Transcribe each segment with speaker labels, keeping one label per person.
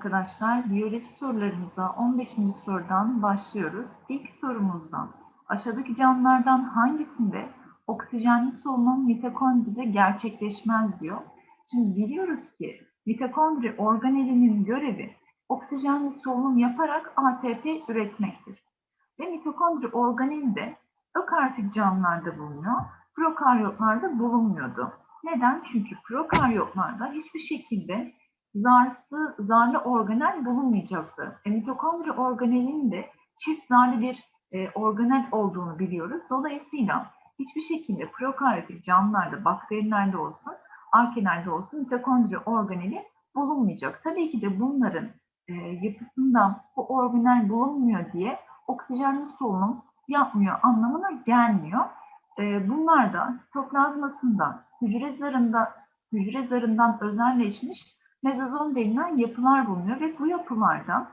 Speaker 1: arkadaşlar, biyoloji sorularımıza 15. sorudan başlıyoruz. İlk sorumuzdan aşağıdaki canlılardan hangisinde oksijenli solunum mitokondride gerçekleşmez diyor. Şimdi biliyoruz ki mitokondri organelinin görevi oksijenli solunum yaparak ATP üretmektir. Ve mitokondri organeli ökartik canlılarda bulunuyor, prokaryotlarda bulunmuyordu. Neden? Çünkü prokaryotlarda hiçbir şekilde zarslı, zarlı organel bulunmayacaktı. E, mitokondri organelinin de çift zarlı bir e, organel olduğunu biliyoruz. Dolayısıyla hiçbir şekilde prokaryotik canlılarda, bakterilerde olsun, arkelerde olsun mitokondri organeli bulunmayacak. Tabii ki de bunların e, yapısında bu organel bulunmuyor diye oksijenli solunum yapmıyor anlamına gelmiyor. E, bunlar da sitoplazmasında, hücre zarında, hücre zarından özelleşmiş mezozom denilen yapılar bulunuyor ve bu yapılarda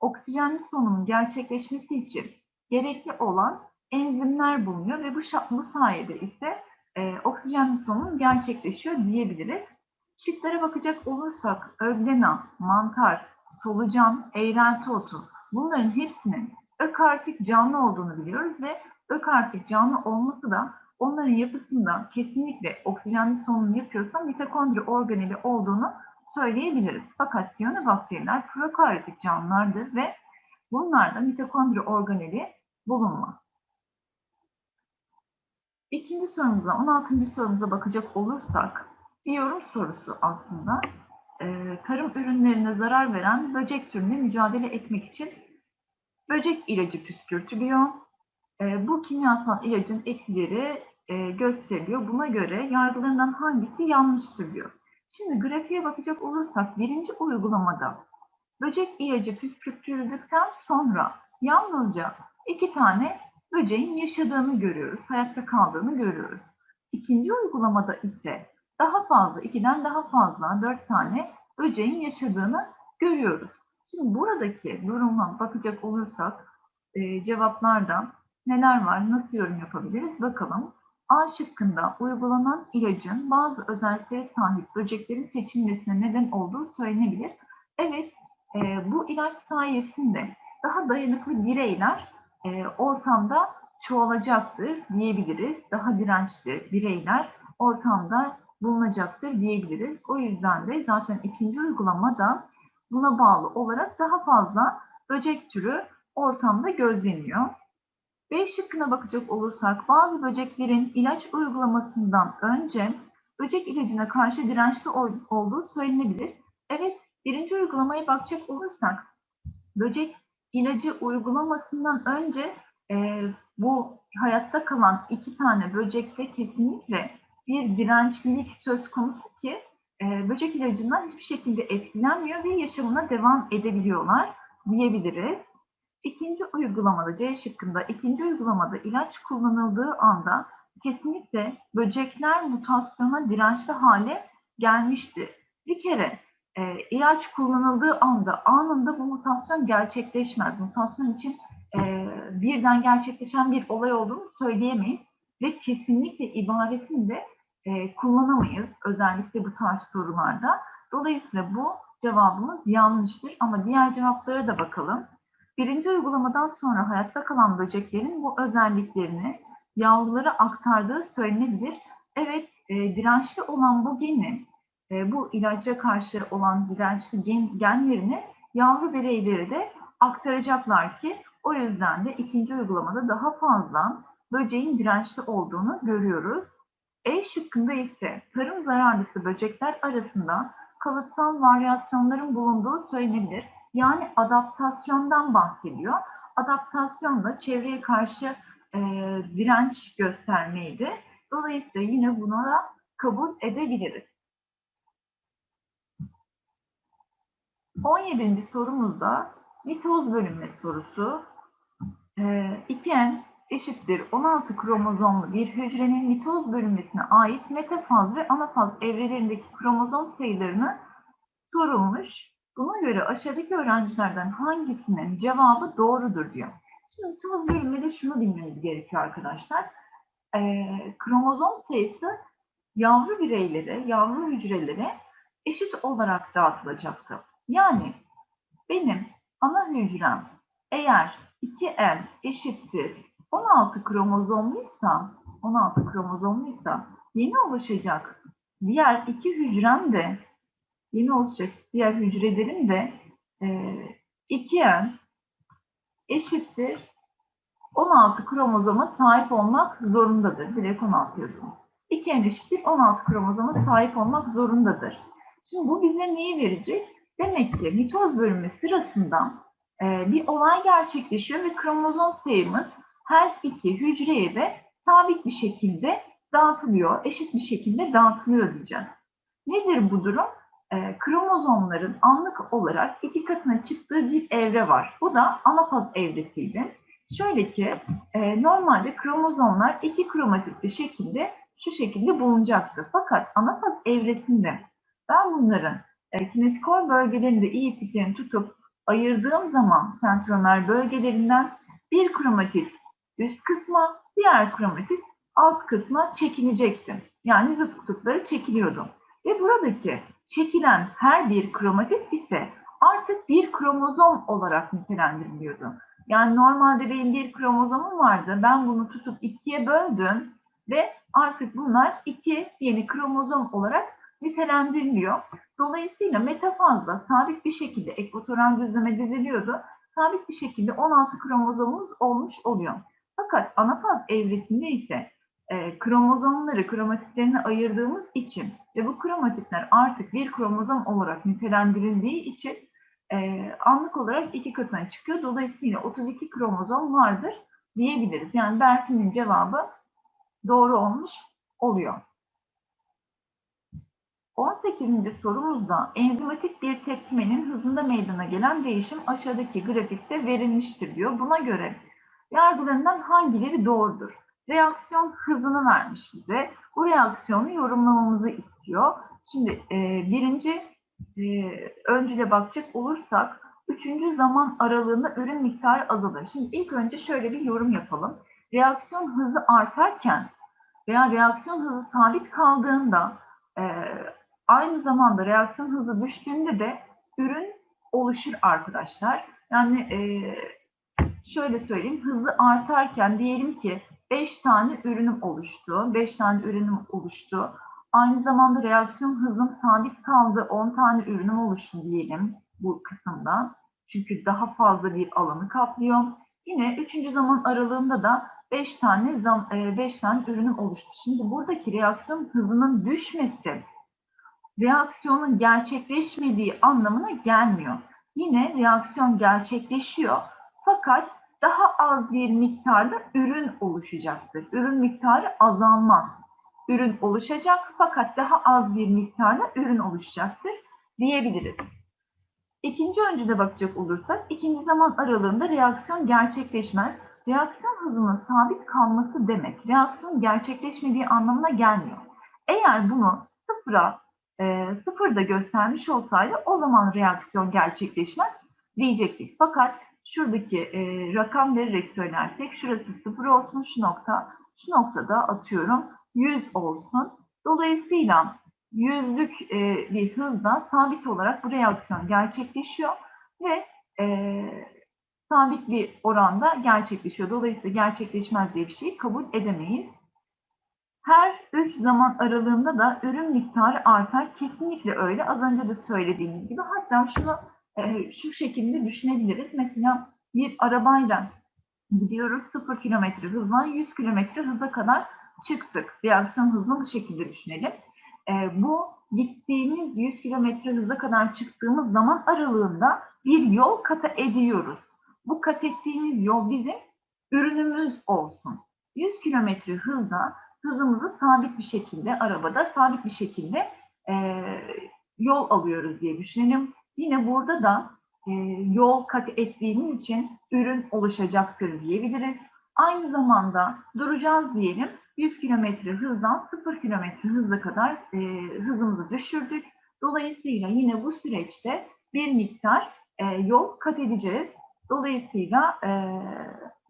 Speaker 1: oksijenli solunumun gerçekleşmesi için gerekli olan enzimler bulunuyor ve bu, bu sayede ise e, oksijenli solunum gerçekleşiyor diyebiliriz. Şıklara bakacak olursak öglena, mantar, solucan, eğrelti otu bunların hepsinin ökartik canlı olduğunu biliyoruz ve ökartik canlı olması da onların yapısında kesinlikle oksijenli solunum yapıyorsa mitokondri organeli olduğunu söyleyebiliriz. Fakat siyanobakteriler prokaryotik canlılardır ve bunlarda mitokondri organeli bulunmaz. İkinci sorumuza, 16. sorumuza bakacak olursak, bir yorum sorusu aslında. Ee, tarım ürünlerine zarar veren böcek türüne mücadele etmek için böcek ilacı püskürtülüyor. Ee, bu kimyasal ilacın etkileri e, gösteriliyor. Buna göre yargılarından hangisi yanlıştır diyor. Şimdi grafiğe bakacak olursak birinci uygulamada böcek ilacı püskürtüldükten sonra yalnızca iki tane böceğin yaşadığını görüyoruz, hayatta kaldığını görüyoruz. İkinci uygulamada ise daha fazla, ikiden daha fazla, dört tane böceğin yaşadığını görüyoruz. Şimdi buradaki duruma bakacak olursak e, cevaplarda neler var, nasıl yorum yapabiliriz bakalım. A şıkkında uygulanan ilacın bazı özelliklere sahip böceklerin seçilmesine neden olduğu söylenebilir. Evet, e, bu ilaç sayesinde daha dayanıklı bireyler e, ortamda çoğalacaktır diyebiliriz. Daha dirençli bireyler ortamda bulunacaktır diyebiliriz. O yüzden de zaten ikinci uygulamada buna bağlı olarak daha fazla böcek türü ortamda gözleniyor. B şıkkına bakacak olursak bazı böceklerin ilaç uygulamasından önce böcek ilacına karşı dirençli olduğu söylenebilir. Evet, birinci uygulamaya bakacak olursak böcek ilacı uygulamasından önce e, bu hayatta kalan iki tane böcekte kesinlikle bir dirençlilik söz konusu ki e, böcek ilacından hiçbir şekilde etkilenmiyor ve yaşamına devam edebiliyorlar diyebiliriz. İkinci uygulamada C şıkkında ikinci uygulamada ilaç kullanıldığı anda kesinlikle böcekler mutasyona dirençli hale gelmişti. Bir kere e, ilaç kullanıldığı anda anında bu mutasyon gerçekleşmez. Mutasyon için e, birden gerçekleşen bir olay olduğunu söyleyemeyiz ve kesinlikle ibaresini de e, kullanamayız özellikle bu tarz sorularda. Dolayısıyla bu cevabımız yanlıştır ama diğer cevaplara da bakalım. Birinci uygulamadan sonra hayatta kalan böceklerin bu özelliklerini yavrulara aktardığı söylenebilir. Evet, e, dirençli olan bu geni, e, bu ilaca karşı olan dirençli gen, genlerini yavru bireyleri de aktaracaklar ki o yüzden de ikinci uygulamada daha fazla böceğin dirençli olduğunu görüyoruz. E şıkkında ise tarım zararlısı böcekler arasında kalıtsal varyasyonların bulunduğu söylenebilir. Yani adaptasyondan bahsediyor. Adaptasyon da çevreye karşı e, direnç göstermeydi. Dolayısıyla yine buna da kabul edebiliriz. 17. sorumuzda mitoz bölünme sorusu. E, 2N eşittir 16 kromozomlu bir hücrenin mitoz bölünmesine ait metafaz ve anafaz evrelerindeki kromozom sayılarını sorulmuş. Buna göre aşağıdaki öğrencilerden hangisinin cevabı doğrudur diyor. Şimdi tüm bölümde şunu bilmeniz gerekiyor arkadaşlar. Ee, kromozom sayısı yavru bireylere, yavru hücrelere eşit olarak dağıtılacaktı. Yani benim ana hücrem eğer 2N eşittir 16 kromozomluysa 16 kromozomluysa yeni oluşacak diğer iki hücrem de yeni olacak diğer hücrelerim de e, 2N eşittir 16 kromozoma sahip olmak zorundadır. Direkt 16 yazın. 2N eşittir 16 kromozoma sahip olmak zorundadır. Şimdi bu bize neyi verecek? Demek ki mitoz bölünme sırasında e, bir olay gerçekleşiyor ve kromozom sayımız her iki hücreye de sabit bir şekilde dağıtılıyor, eşit bir şekilde dağıtılıyor diyeceğiz. Nedir bu durum? E, kromozomların anlık olarak iki katına çıktığı bir evre var. Bu da anafaz evresiydi. Şöyle ki e, normalde kromozomlar iki kromatitli şekilde şu şekilde bulunacaktı. Fakat anafaz evresinde ben bunların e, kineskor bölgelerinde iyi ipliklerini tutup ayırdığım zaman sentromer bölgelerinden bir kromatit üst kısma, diğer kromatit alt kısma çekilecekti. Yani zıt kutupları çekiliyordu. Ve buradaki çekilen her bir kromatit ise artık bir kromozom olarak nitelendiriliyordu. Yani normalde benim bir kromozomum vardı. Ben bunu tutup ikiye böldüm ve artık bunlar iki yeni kromozom olarak nitelendiriliyor. Dolayısıyla metafazda sabit bir şekilde ekvatoral düzleme diziliyordu. Sabit bir şekilde 16 kromozomumuz olmuş oluyor. Fakat anafaz evresinde ise e, kromozomları kromatitlerine ayırdığımız için ve bu kromatitler artık bir kromozom olarak nitelendirildiği için e, anlık olarak iki katına çıkıyor. Dolayısıyla 32 kromozom vardır diyebiliriz. Yani Berfin'in cevabı doğru olmuş oluyor. 18. sorumuzda enzimatik bir tepkimenin hızında meydana gelen değişim aşağıdaki grafikte verilmiştir diyor. Buna göre yargılarından hangileri doğrudur? Reaksiyon hızını vermiş bize. Bu reaksiyonu yorumlamamızı istiyor. Şimdi e, birinci e, öncüle bakacak olursak üçüncü zaman aralığında ürün miktarı azalır. Şimdi ilk önce şöyle bir yorum yapalım. Reaksiyon hızı artarken veya reaksiyon hızı sabit kaldığında e, aynı zamanda reaksiyon hızı düştüğünde de ürün oluşur arkadaşlar. Yani e, şöyle söyleyeyim hızı artarken diyelim ki 5 tane ürünüm oluştu. 5 tane ürünüm oluştu. Aynı zamanda reaksiyon hızım sabit kaldı. 10 tane ürünüm oluştu diyelim bu kısımda. Çünkü daha fazla bir alanı kaplıyor. Yine 3. zaman aralığında da 5 tane zam, 5 tane ürünüm oluştu. Şimdi buradaki reaksiyon hızının düşmesi reaksiyonun gerçekleşmediği anlamına gelmiyor. Yine reaksiyon gerçekleşiyor fakat daha az bir miktarda ürün oluşacaktır. Ürün miktarı azalmaz. Ürün oluşacak fakat daha az bir miktarda ürün oluşacaktır diyebiliriz. İkinci öncüde bakacak olursak ikinci zaman aralığında reaksiyon gerçekleşmez. Reaksiyon hızının sabit kalması demek reaksiyon gerçekleşmediği anlamına gelmiyor. Eğer bunu sıfıra e, sıfırda göstermiş olsaydı o zaman reaksiyon gerçekleşmez diyecektik. Fakat şuradaki e, rakam vererek söylersek şurası sıfır olsun şu nokta, şu noktada atıyorum 100 olsun. Dolayısıyla yüzlük e, bir hızla sabit olarak bu reaksiyon gerçekleşiyor ve e, sabit bir oranda gerçekleşiyor. Dolayısıyla gerçekleşmez diye bir şey kabul edemeyiz. Her üç zaman aralığında da ürün miktarı artar. Kesinlikle öyle. Az önce de söylediğimiz gibi. Hatta şunu e, şu şekilde düşünebiliriz. Mesela bir arabayla gidiyoruz 0 kilometre hızla 100 kilometre hıza kadar çıktık. Reaksiyon hızını bu şekilde düşünelim. E, bu gittiğimiz 100 kilometre hıza kadar çıktığımız zaman aralığında bir yol kata ediyoruz. Bu kat ettiğimiz yol bizim ürünümüz olsun. 100 kilometre hızla hızımızı sabit bir şekilde arabada sabit bir şekilde e, yol alıyoruz diye düşünelim. Yine burada da e, yol kat ettiğimiz için ürün oluşacaktır diyebiliriz. Aynı zamanda duracağız diyelim. 100 kilometre hızdan 0 kilometre hıza kadar e, hızımızı düşürdük. Dolayısıyla yine bu süreçte bir miktar e, yol kat edeceğiz. Dolayısıyla e,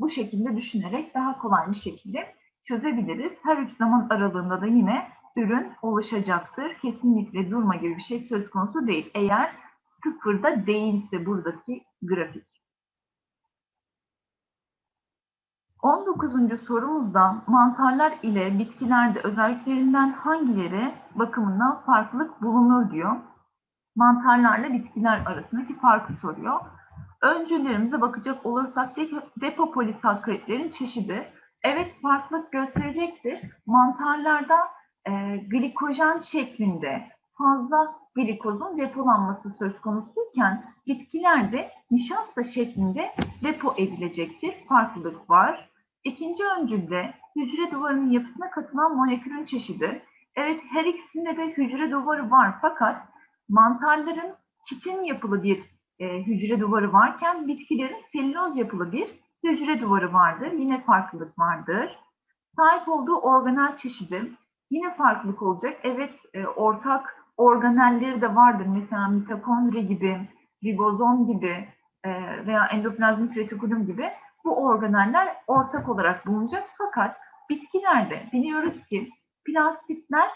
Speaker 1: bu şekilde düşünerek daha kolay bir şekilde çözebiliriz. Her üç zaman aralığında da yine ürün oluşacaktır. Kesinlikle durma gibi bir şey söz konusu değil. Eğer sıfırda değilse buradaki grafik. 19. sorumuzda mantarlar ile bitkilerde özelliklerinden hangileri bakımından farklılık bulunur diyor. Mantarlarla bitkiler arasındaki farkı soruyor. Öncülerimize bakacak olursak depopolisakkaritlerin çeşidi evet farklılık gösterecektir. Mantarlarda e, glikojen şeklinde fazla glikozun depolanması söz konusuyken bitkilerde nişasta şeklinde depo edilecektir. Farklılık var. İkinci öncülde hücre duvarının yapısına katılan molekülün çeşidi. Evet her ikisinde de hücre duvarı var fakat mantarların kitin yapılı bir e, hücre duvarı varken bitkilerin selüloz yapılı bir hücre duvarı vardır. Yine farklılık vardır. Sahip olduğu organel çeşidi yine farklılık olacak. Evet e, ortak organelleri de vardır. Mesela mitokondri gibi, ribozom gibi e, veya endoplazmik retikulum gibi bu organeller ortak olarak bulunacak. Fakat bitkilerde biliyoruz ki plastitler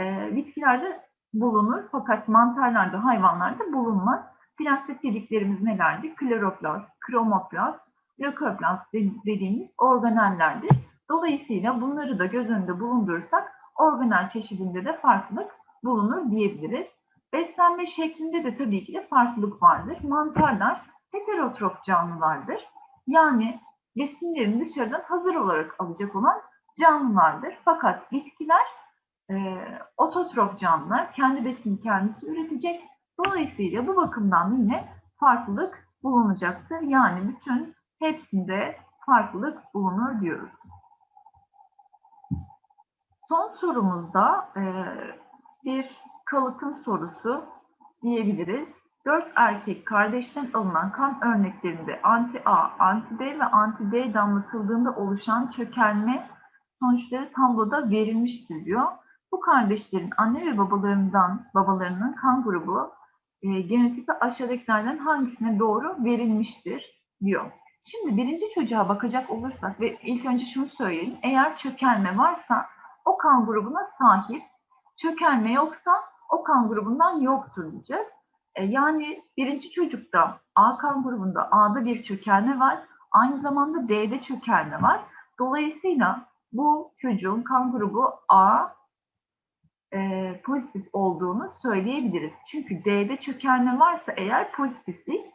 Speaker 1: e, bitkilerde bulunur fakat mantarlarda, hayvanlarda bulunmaz. Plastit dediklerimiz nelerdi? Kloroplast, kromoplast, lökoplast dediğimiz organellerdir. Dolayısıyla bunları da göz önünde bulundurursak organel çeşidinde de farklılık bulunur diyebiliriz. Beslenme şeklinde de tabii ki de farklılık vardır. Mantarlar heterotrof canlılardır. Yani besinlerini dışarıdan hazır olarak alacak olan canlılardır. Fakat bitkiler e, ototrof canlılar. Kendi besini kendisi üretecek. Dolayısıyla bu bakımdan yine farklılık bulunacaktır. Yani bütün hepsinde farklılık bulunur diyoruz. Son sorumuzda e, bir kalıtım sorusu diyebiliriz. Dört erkek kardeşten alınan kan örneklerinde anti-A, anti-B ve anti-D damlatıldığında oluşan çökelme sonuçları tabloda verilmiştir diyor. Bu kardeşlerin anne ve babalarından babalarının kan grubu e, genotipi aşağıdakilerden hangisine doğru verilmiştir diyor. Şimdi birinci çocuğa bakacak olursak ve ilk önce şunu söyleyeyim. Eğer çökelme varsa o kan grubuna sahip, çökelme yoksa o kan grubundan yoktur diyeceğiz. E, yani birinci çocukta A kan grubunda A'da bir çökelme var. Aynı zamanda D'de çökelme var. Dolayısıyla bu çocuğun kan grubu A e, pozitif olduğunu söyleyebiliriz. Çünkü D'de çökelme varsa eğer pozitiflik,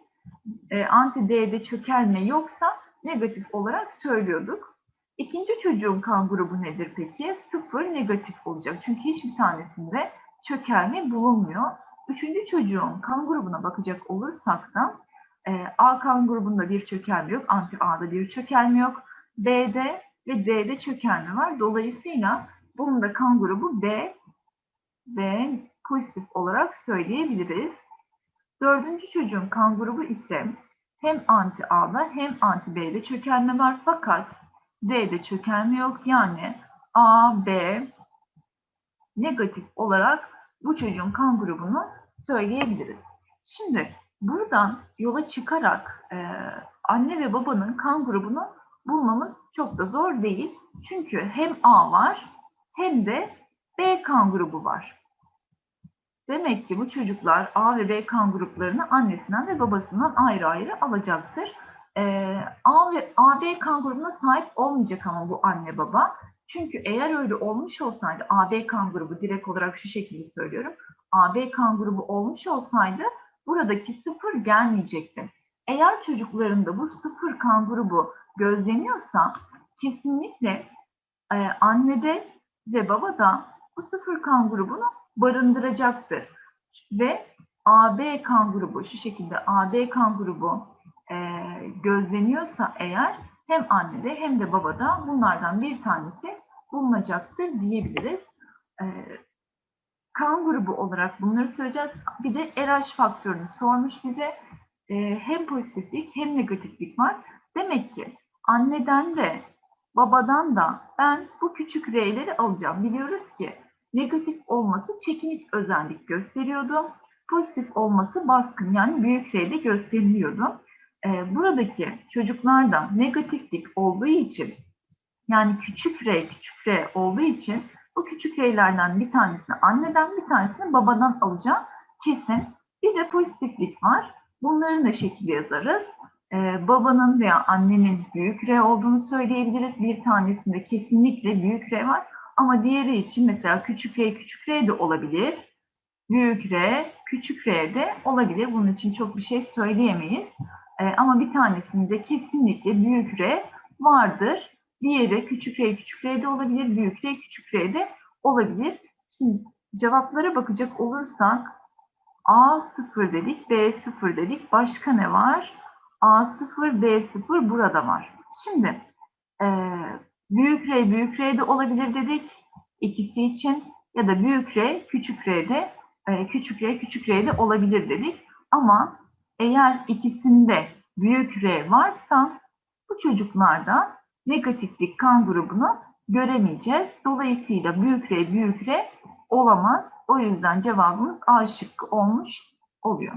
Speaker 1: e, anti D'de çökelme yoksa negatif olarak söylüyorduk. İkinci çocuğun kan grubu nedir peki? Sıfır negatif olacak. Çünkü hiçbir tanesinde çökelme bulunmuyor. Üçüncü çocuğun kan grubuna bakacak olursak da e, A kan grubunda bir çökelme yok. Anti A'da bir çökelme yok. B'de ve D'de çökelme var. Dolayısıyla bunun da kan grubu B ve pozitif olarak söyleyebiliriz. Dördüncü çocuğun kan grubu ise hem anti A'da hem anti B'de çökelme var fakat D'de çökelme yok. Yani A, B negatif olarak bu çocuğun kan grubunu söyleyebiliriz. Şimdi buradan yola çıkarak e, anne ve babanın kan grubunu bulmamız çok da zor değil. Çünkü hem A var hem de B kan grubu var. Demek ki bu çocuklar A ve B kan gruplarını annesinden ve babasından ayrı ayrı alacaktır. Ee, A ve AB kan grubuna sahip olmayacak ama bu anne baba. Çünkü eğer öyle olmuş olsaydı AB kan grubu direkt olarak şu şekilde söylüyorum. AB kan grubu olmuş olsaydı buradaki sıfır gelmeyecekti. Eğer çocuklarında bu sıfır kan grubu gözleniyorsa kesinlikle e, annede ve babada bu sıfır kan grubunu barındıracaktır. Ve AB kan grubu, şu şekilde AB kan grubu e, gözleniyorsa eğer hem annede hem de babada bunlardan bir tanesi bulunacaktır diyebiliriz. E, kan grubu olarak bunları söyleyeceğiz. Bir de RH faktörünü sormuş bize. E, hem pozitiflik hem negatiflik var. Demek ki anneden de babadan da ben bu küçük R'leri alacağım. Biliyoruz ki negatif olması çekinik özellik gösteriyordu. Pozitif olması baskın yani büyük R'de gösteriliyordu. Ee, buradaki çocuklarda negatiflik olduğu için yani küçük R, küçük R olduğu için bu küçük R'lerden bir tanesini anneden bir tanesini babadan alacağım kesin. Bir de pozitiflik var. Bunların da şekli yazarız. Ee, babanın veya annenin büyük R olduğunu söyleyebiliriz. Bir tanesinde kesinlikle büyük R var. Ama diğeri için mesela küçük R, küçük R de olabilir. Büyük R, küçük R de olabilir. Bunun için çok bir şey söyleyemeyiz. Ee, ama bir tanesinde kesinlikle büyük R vardır. Diğeri küçük R, küçük R de olabilir. Büyük R, küçük R de olabilir. Şimdi cevaplara bakacak olursak A0 dedik, B0 dedik. Başka ne var? A0, B0 burada var. Şimdi eee büyük R, büyük R de olabilir dedik ikisi için ya da büyük R, küçük R de eee, küçük R, küçük R de olabilir dedik. Ama eğer ikisinde büyük R varsa bu çocuklarda negatiflik kan grubunu göremeyeceğiz. Dolayısıyla büyük R, büyük R olamaz. O yüzden cevabımız A şıkkı olmuş oluyor.